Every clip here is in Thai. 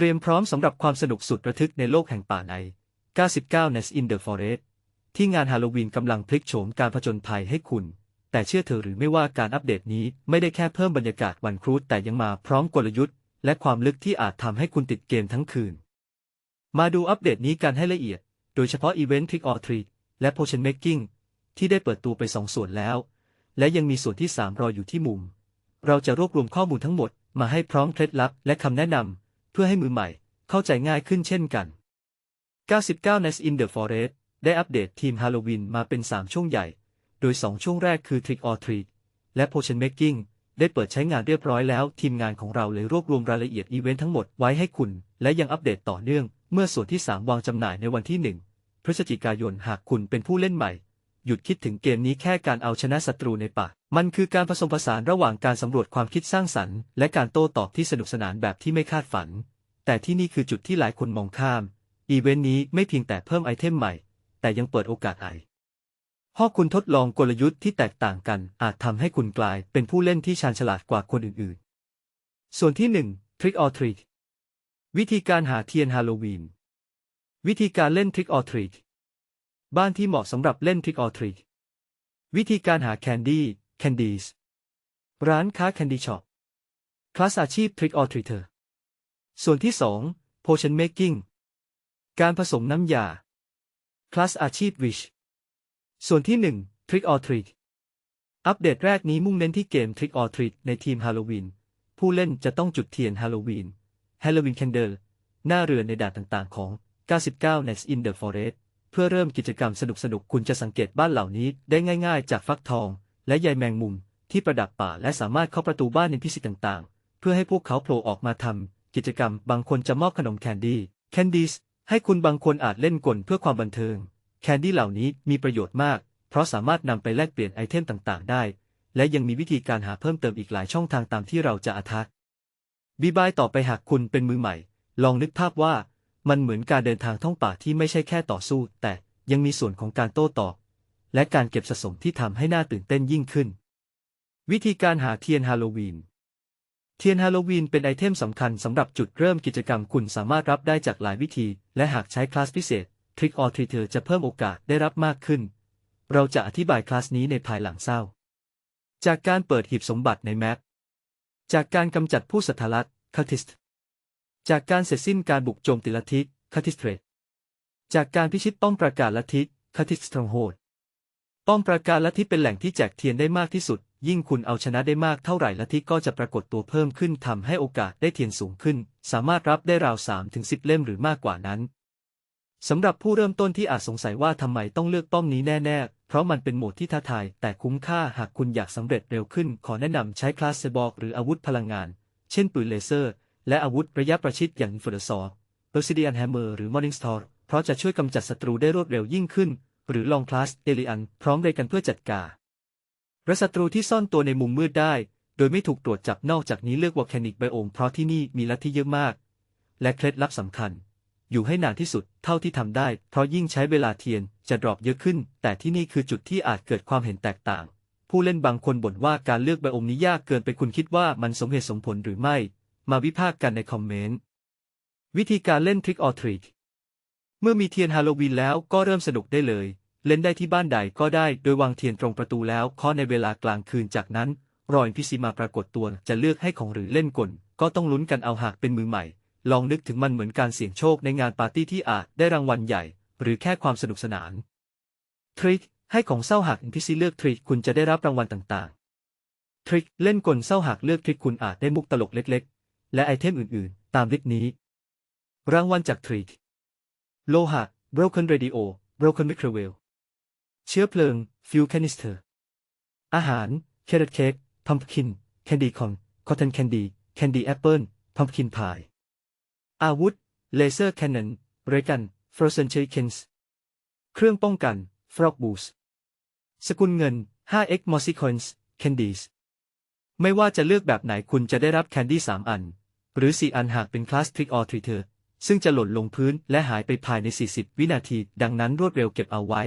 เตรียมพร้อมสำหรับความสนุกสุดระทึกในโลกแห่งป่าใน 99 Nest in the Forest ที่งานฮาโลวีนกำลังพลิกโฉมการผจญภัยให้คุณ แต่เชื่อเธอหรือไม่ว่าการอัปเดตนี้ไม่ได้แค่เพิ่มบรรยากาศวันครูดแต่ยังมาพร้อมกลยุทธ์ และความลึกที่อาจทำให้คุณติดเกมทั้งคืน มาดูอัปเดตนี้กันให้ละเอียด โดยเฉพาะอีเวนต์ Trick or Treat และ Potion Making ที่ได้เปิดตัวไปสองส่วนแล้ว และยังมีส่วนที่ 3 รออยู่ที่มุม เราจะรวบรวมข้อมูลทั้งหมดมาให้พร้อมเคล็ดลับและคำแนะนำ พื่อให้มือใหม่ เข้าใจง่ายขึ้นเช่นกัน 99 Nest in the Forest ได้อัปเดตทีมฮาโลวีนมาเป็น 3 ช่วงใหญ่ โดย 2 ช่วงแรกคือ Trick or Treat และ Potion Making ได้เปิดใช้งานเรียบร้อยแล้ว ทีมงานของเราเลยรวบรวมรายละเอียดอีเวนต์ทั้งหมดไว้ให้คุณ และยังอัปเดตต่อเนื่อง เมื่อส่วนที่ 3 วางจำหน่ายในวันที่ 1 พฤศจิกายนหากคุณเป็นผู้เล่นใหม่ หยุดคิดถึงเกมนี้แค่การเอาชนะศัตรูในป่า มันคือการผสมผสานระหว่างการสำรวจความคิดสร้างสรรค์ และการโต้ตอบที่สนุกสนานแบบที่ไม่คาดฝัน แต่ที่นี่คือจุดที่หลายคนมองข้าม อีเวนต์นี้ไม่เพียงแต่เพิ่มไอเทมใหม่ แต่ยังเปิดโอกาสไอพอคุณทดลองกลยุทธ์ที่แตกต่างกัน อาจทำให้คุณกลายเป็นผู้เล่นที่ชาญฉลาดกว่าคนอื่นๆ ส่วนที่ 1 Trick or Treat วิธีการหาเทียนฮาโลวีน วิธีการเล่น Trick or Treat บ้านที่เหมาะสำหรับเล่น Trick or Treat วิธีการหาแคนดี้ Candies ร้านค้า Candy Shop คลาสอาชีพ Trick or Treater ส่วนที่ 2 Potion Making การผสมน้ำยาคลาสอาชีพ Wish ส่วนที่ 1 Trick or Treat อัปเดตแรกนี้มุ่งเน้นที่เกม Trick or Treat ในทีมฮาโลวีนผู้เล่นจะต้องจุดเทียนฮาโลวีน Halloween Candle หน้าเรือนในด่านต่างๆ ของ 99 Nest in the Forest เพื่อเริ่มกิจกรรมสนุกๆ คุณจะสังเกตบ้านเหล่านี้ได้ง่ายๆ จากฟักทอง และใยแมงมุมที่ประดับป่าและสามารถเข้าประตูบ้านในพิเศษต่างๆ เพื่อให้พวกเขาโผล่ออกมาทำ กิจกรรมบางคนจะมอบขนมแคนดี้แคนดี้ให้คุณบางคนอาจเล่นกลเพื่อความบันเทิง แคนดี้เหล่านี้มีประโยชน์มาก เพราะสามารถนำไปแลกเปลี่ยนไอเทมต่างๆ ได้ และยังมีวิธีการหาเพิ่มเติมอีกหลายช่องทางตามที่เราจะอาทักบีบายต่อไปหากคุณเป็นมือใหม่ ลองนึกภาพว่า มันเหมือนการเดินทางท่องป่าที่ไม่ใช่แค่ต่อสู้ แต่ยังมีส่วนของการโต้ตอบ และการเก็บสะสมที่ทำให้น่าตื่นเต้นยิ่งขึ้น วิธีการหาเทียนฮาโลวีน เทียนฮาโลวีนเป็นไอเทมสำคัญสำหรับจุดเริ่มกิจกรรมคุณสามารถรับได้จากหลายวิธี และหากใช้คลาสพิเศษ Trick or Treater จะเพิ่มโอกาสได้รับมากขึ้น เราจะอธิบายคลาสนี้ในภายหลังเศร้า จากการเปิดหีบสมบัติในแมปจากการกำจัดผู้สัทธลัตคาติสต์จากการเสร็จสิ้นการบุกโจมตีลัทธิคาติสเทรจากการพิชิตป้อมปราการลัทธิคาติสตรองโฮด ป้อมปราการลัทธิเป็นแหล่งที่แจกเทียนได้มากที่สุด ยิ่งคุณเอาชนะได้มากเท่าไหร่ลัทธิก็จะปรากฏตัวเพิ่มขึ้นทำให้โอกาสได้เทียนสูงขึ้น สามารถรับได้ราว3ถึง10เล่มหรือมากกว่านั้นสำหรับผู้เริ่มต้นที่อาจสงสัยว่าทำไมต้องเลือกป้อมนี้แน่ๆ เพราะมันเป็นโหมดที่ท้าทาย แต่คุ้มค่าหากคุณอยากสำเร็จเร็วขึ้น ขอแนะนำใช้คลาสเซบอกหรืออาวุธพลังงาน เช่นปืนเลเซอร์ และอาวุธระยะประชิดอย่างฟอร์ซอร์เ e อร์ซิเดียนแฮมเมอร์หรือมอร์นิงสตอร์เพราะจะช่วยกำจัดศัตรูได้รวดเร็วยิ่งขึ้น หรือลองคลาสเอลิอัน พร้อมเรกันเพื่อจัดการระศัตรูที่ซ่อนตัวในมุมมืดได้ โดยไม่ถูกตรวจจับนอกจากนี้เลือกวอลแคนิกไบโอมเพราะที่นี่มีลัทธิเยอะมาก และเคล็ดลับสำคัญ อยู่ให้นานที่สุดเท่าที่ทำได้ เพราะยิ่งใช้เวลาเทียนจะดรอปเยอะขึ้น แต่ที่นี่คือจุดที่อาจเกิดความเห็นแตกต่าง ผู้เล่นบางคนบ่นว่าการเลือกไบโอมนี้ยากเกินไปคุณคิดว่ามันสมเหตุสมผลหรือไม่ มาวิพากษ์กันในคอมเมนต์ วิธีการเล่น Trick or Treat เมื่อมีเทียนฮาโลวีนแล้วก็เริ่มสนุกได้เลย เล่นได้ที่บ้านใดก็ได้โดยวางเทียนตรงประตูแล้วเคาะในเวลากลางคืนจากนั้น รอยพิซีมาปรากฏตัวจะเลือกให้ของหรือเล่นกล ก็ต้องลุ้นกันเอาหากเป็นมือใหม่ ลองนึกถึงมันเหมือนการเสี่ยงโชคในงานปาร์ตี้ที่อาจได้รางวัลใหญ่ หรือแค่ความสนุกสนาน ทริคให้ของเศร้าหากพิซีเลือกทริคคุณจะได้รับรางวัลต่างๆ ทริคเล่นกลเศร้าหากเลือกทริคคุณอาจได้มุกตลกเล็ก ๆ และไอเทมอื่นๆ ตามลิสต์นี้ รางวัลจากทริคโลหะ broken radio broken microwave เชื้อเพลิง ฟิวแคนิสเตอร์ อาหาร แครอทเค้ก พัมพคิน แคนดี้คอน คอตเทนแคนดี้ แคนดี้แอปเปิลพัมพคินพาย อาวุธ เลเซอร์แคนนอนเรกันฟรอเซนเชคินส์ เครื่องป้องกัน ฟรอกบูส สกุลเงิน 5x m o s i c o i n s Candies ไม่ว่าจะเลือกแบบไหนคุณจะได้รับแคนดี้สามอัน หรือสี่อันหากเป็นคลาสทริกออทริเทอร์ซึ่งจะหล่นลงพื้นและหายไปภายใน 40 วินาที ดังนั้นรวดเร็วเก็บเอาไว้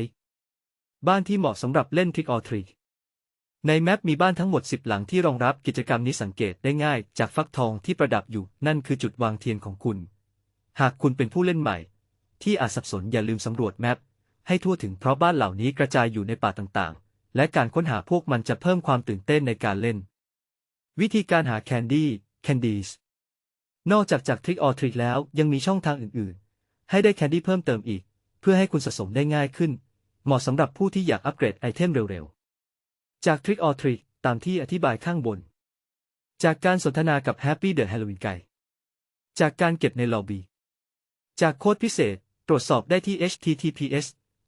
บ้านที่เหมาะสำหรับเล่นทริกออทริกในแมปมีบ้านทั้งหมด 10 หลังที่รองรับกิจกรรมนี้สังเกตได้ง่าย จากฟักทองที่ประดับอยู่นั่นคือจุดวางเทียนของคุณ หากคุณเป็นผู้เล่นใหม่ ที่อาจสับสนอย่าลืมสำรวจแมปให้ทั่วถึงเพราะบ้านเหล่านี้กระจายอยู่ในป่าต่างๆ และการค้นหาพวกมันจะเพิ่มความตื่นเต้นในการเล่น วิธีการหาแคนดี้แคนดี้นอกจากจากทริกออทริกแล้วยังมีช่องทางอื่นๆ ให้ได้แคนดี้เพิ่มเติมอีก เพื่อให้คุณสะสมได้ง่ายขึ้น เหมาะสำหรับผู้ที่อยากอัปเกรดไอเทมเร็วๆ จากทริกออทริกตามที่อธิบายข้างบน จากการสนทนากับ Happy the Halloween Guy จากการเก็บในล็อบบี้จากโค้ดพิเศษ ตรวจสอบได้ที่ https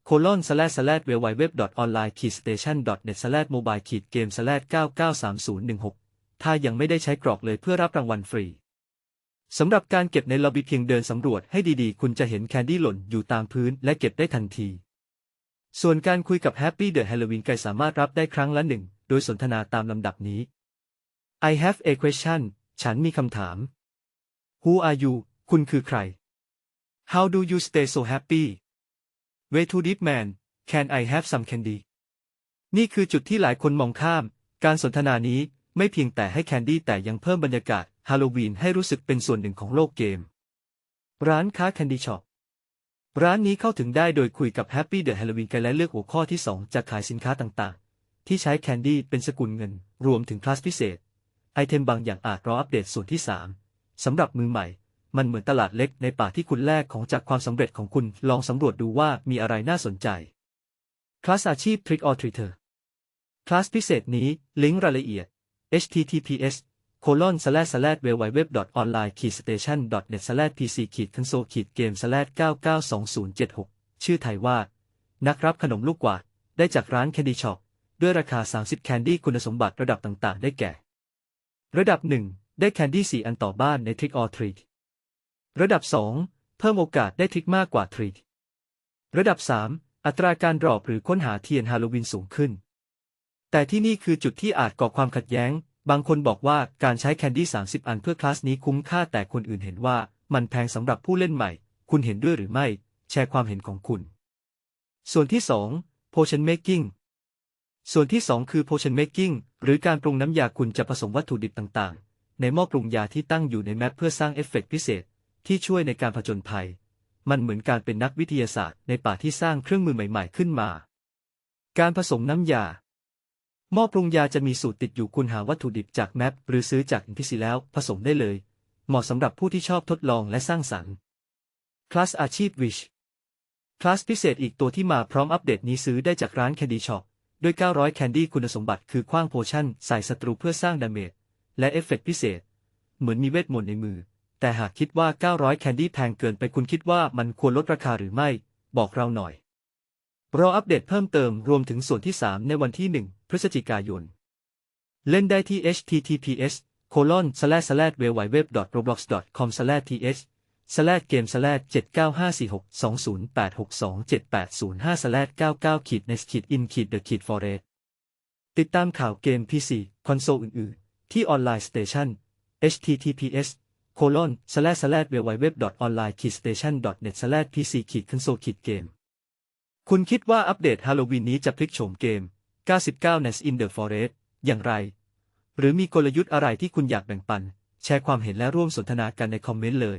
colon slash slash www online station net slash mobile game slash 993016 ถ้ายังไม่ได้ใช้กรอกเลยเพื่อรับรางวัลฟรี สำหรับการเก็บในล็อบบี้เพียงเดินสำรวจให้ดีๆ คุณจะเห็นแคนดี้หล่นอยู่ตามพื้นและเก็บได้ทันที ส่วนการคุยกับ Happy the Halloween Guy สามารถรับได้ครั้งละหนึ่ง โดยสนทนาตามลำดับนี้ I have a question ฉันมีคำถาม Who are you คุณคือใคร How do you stay so happy Way to deep man Can I have some candy นี่คือจุดที่หลายคนมองข้าม การสนทนานี้ไม่เพียงแต่ให้แคนดี้แต่ยังเพิ่มบรรยากาศฮาโลวีนให้รู้สึกเป็นส่วนหนึ่งของโลกเกม ร้านค้าแคนดี้ช็อป ร้านนี้เข้าถึงได้โดยคุยกับ Happy the Halloween กันและเลือกหัวข้อที่ 2 จากขายสินค้าต่างๆ ที่ใช้แคนดี้เป็นสกุลเงิน รวมถึงคลาสพิเศษ ไอเทมบางอย่างอาจรออัปเดตส่วนที่ 3สำหรับมือใหม่ มันเหมือนตลาดเล็กในป่าที่คุณแลกของจากความสำเร็จของคุณลองสำรวจดูว่ามีอะไรน่าสนใจ คลาสอาชีพ Trick or Treater คลาสพิเศษนี้ลิงก์รายละเอียด https colon slash slash www online station net slash pc console game slash 992076ชื่อไทยว่า นักรับขนมลูกกวาดได้จากร้าน Candy Shop ด้วยราคา 30 แคนดี้คุณสมบัติระดับต่างๆ ได้แก่ ระดับ 1 ได้แคนดี้4อันต่อบ้านใน Trick or Treat ระดับ 2 เพิ่มโอกาสได้ทริกมากกว่า Treat ระดับ 3 อัตราการดรอปหรือค้นหาเทียนฮาโลวีนสูงขึ้น แต่ที่นี่คือจุดที่อาจก่อความขัดแย้ง บางคนบอกว่าการใช้แคนดี้ 30 อันเพื่อคลาสนี้คุ้มค่าแต่คนอื่นเห็นว่ามันแพงสำหรับผู้เล่นใหม่ คุณเห็นด้วยหรือไม่ แชร์ความเห็นของคุณ ส่วนที่ 2 Potion Making ส่วนที่ 2 คือ Potion Making หรือการปรุงน้ำยาคุณจะผสมวัตถุดิบต่างๆ ในหม้อปรุงยาที่ตั้งอยู่ในแมปเพื่อสร้างเอฟเฟกต์พิเศษ ที่ช่วยในการผจญภัย มันเหมือนการเป็นนักวิทยาศาสตร์ในป่าที่สร้างเครื่องมือใหม่ ๆ ขึ้นมา การผสมน้ำยา หม้อปรุงยาจะมีสูตรติดอยู่คุณหาวัตถุดิบจากแมปหรือซื้อจากอินพิซีแล้วผสมได้เลย เหมาะสำหรับผู้ที่ชอบทดลองและสร้างสรรค์คลาสอาชีพวิชคลาสพิเศษอีกตัวที่มาพร้อมอัปเดตนี้ซื้อได้จากร้าน Candy Shop ด้วย 900 แคนดี้คุณสมบัติคือคว้างโพชั่น ใส่ศัตรูเพื่อสร้างดาเมจและเอฟเฟกต์พิเศษ เหมือนมีเวทมนต์ในมือ แต่หากคิดว่า 900 แคนดี้แพงเกินไปคุณคิดว่ามันควรลดราคาหรือไม่ บอกเราหน่อยรออัปเดตเพิ่มเติมรวมถึงส่วนที่ 3 ในวันที่ 1พฤศจิกายน เล่นได้ที่ https colon slash slash www roblox com slash th slash game slash 79546208627805 slash 99ขีด next ขีด in ขีด the ขีด forest ติดตามข่าวเกม PC คอนโซลอื่น ๆ ที่ Online Station https colon slash slash www online kid station net slash pc ขีด console ขีด game คุณคิดว่าอัปเดตฮาโลวีนนี้จะพลิกโฉมเกม 99 Nest in the Forest อย่างไร หรือมีกลยุทธ์อะไรที่คุณอยากแบ่งปัน แชร์ความเห็นและร่วมสนทนากันในคอมเมนต์เลย